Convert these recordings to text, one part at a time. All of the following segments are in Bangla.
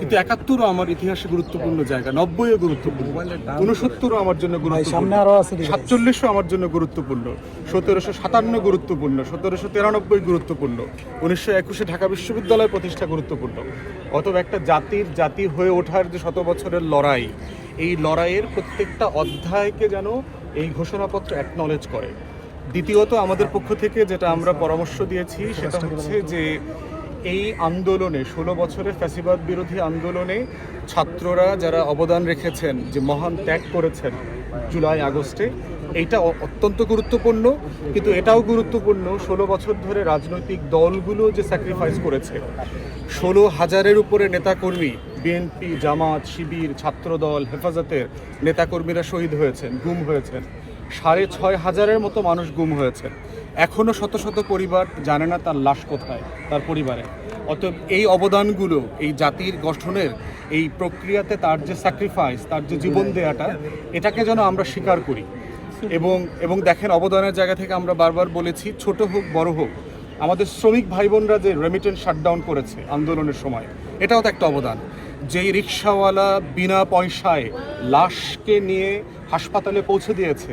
কিন্তু একাত্তরও আমার ইতিহাসে গুরুত্বপূর্ণ জায়গা নব্বইও গুরুত্বপূর্ণ। উনসত্তরও আমার জন্য গুরুত্বপূর্ণ। সাতচল্লিশও আমার জন্য গুরুত্বপূর্ণ। সতেরোশো সাতান্ন গুরুত্বপূর্ণ। সতেরোশো তিরানব্বই গুরুত্বপূর্ণ। উনিশশো একুশে ঢাকা বিশ্ববিদ্যালয় প্রতিষ্ঠা গুরুত্বপূর্ণ। অতএব একটা জাতির জাতি হয়ে ওঠার যে শত বছরের লড়াই এই লড়াইয়ের প্রত্যেকটা অধ্যায়কে যেন এই ঘোষণাপত্র অ্যাকনলেজ করে। দ্বিতীয়ত আমাদের পক্ষ থেকে যেটা আমরা পরামর্শ দিয়েছি সেটা হচ্ছে যে এই আন্দোলনে, ষোলো বছরের ফ্যাসিবাদ বিরোধী আন্দোলনে ছাত্ররা যারা অবদান রেখেছেন, যে মহান ত্যাগ করেছেন জুলাই, আগস্টে, এইটা অ- অত্যন্ত গুরুত্বপূর্ণ। কিন্তু এটাও গুরুত্বপূর্ণ, ষোলো বছর ধরে রাজনৈতিক দলগুলো যে স্যাক্রিফাইস করেছে, ষোলো হাজারের উপরে নেতাকর্মী, বিএনপি, জামাত, শিবির, ছাত্রদল, হেফাজতের নেতাকর্মীরা শহীদ হয়েছেন, গুম হয়েছেন। সাড়ে ছয় হাজারের মতো মানুষ গুম হয়েছে। এখনও শত শত পরিবার জানে না তার লাশ কোথায়, তার পরিবারে। অতএব এই অবদানগুলো, এই জাতির গঠনের এই প্রক্রিয়াতে তার যে স্যাক্রিফাইস তার যে জীবন দেয়াটা, এটাকে যেন আমরা স্বীকার করি। এবং এবং দেখেন অবদানের জায়গা থেকে আমরা বারবার বলেছি, ছোট হোক, বড় হোক, আমাদের শ্রমিক ভাই বোনরা যে রেমিটেন্স শাটডাউন করেছে আন্দোলনের সময়, এটাও তো একটা অবদান। যেই রিক্সাওয়ালা বিনা পয়সায় লাশকে নিয়ে হাসপাতালে পৌঁছে দিয়েছে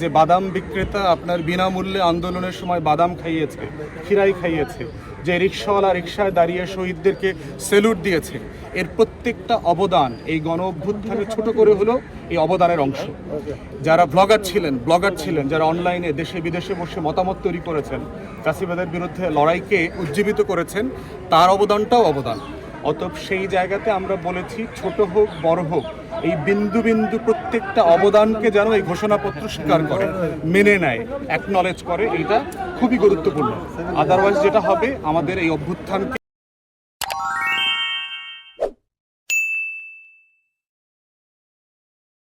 যে বাদাম বিক্রেতা আপনার বিনামূল্যে আন্দোলনের সময় বাদাম খাইয়েছে খিরাই খাইয়েছে, যে রিক্সাওয়ালা রিক্সায় দাঁড়িয়ে শহীদদেরকে সেলুট দিয়েছে, এর প্রত্যেকটা অবদান এই গণ অভ্যুত্থানে ছোট করে হলো এই অবদানের অংশ। যারা ব্লগার ছিলেন ব্লগার ছিলেন, যারা অনলাইনে দেশে বিদেশে বসে মতামত তৈরি করেছেন চাষিবাদের বিরুদ্ধে লড়াইকে উজ্জীবিত করেছেন, তার অবদানটাও অবদান। অতএব সেই জায়গাতে আমরা বলেছি, ছোট হোক, বড় হোক, এই বিন্দু বিন্দু প্রত্যেকটা অবদানকে যেন এই ঘোষণাপত্র স্বীকার করে, মেনে নেয় অ্যাকনলেজ করে এটা খুবই গুরুত্বপূর্ণ। আদারওয়াইজ যেটা হবে, আমাদের এই অভ্যুত্থানকে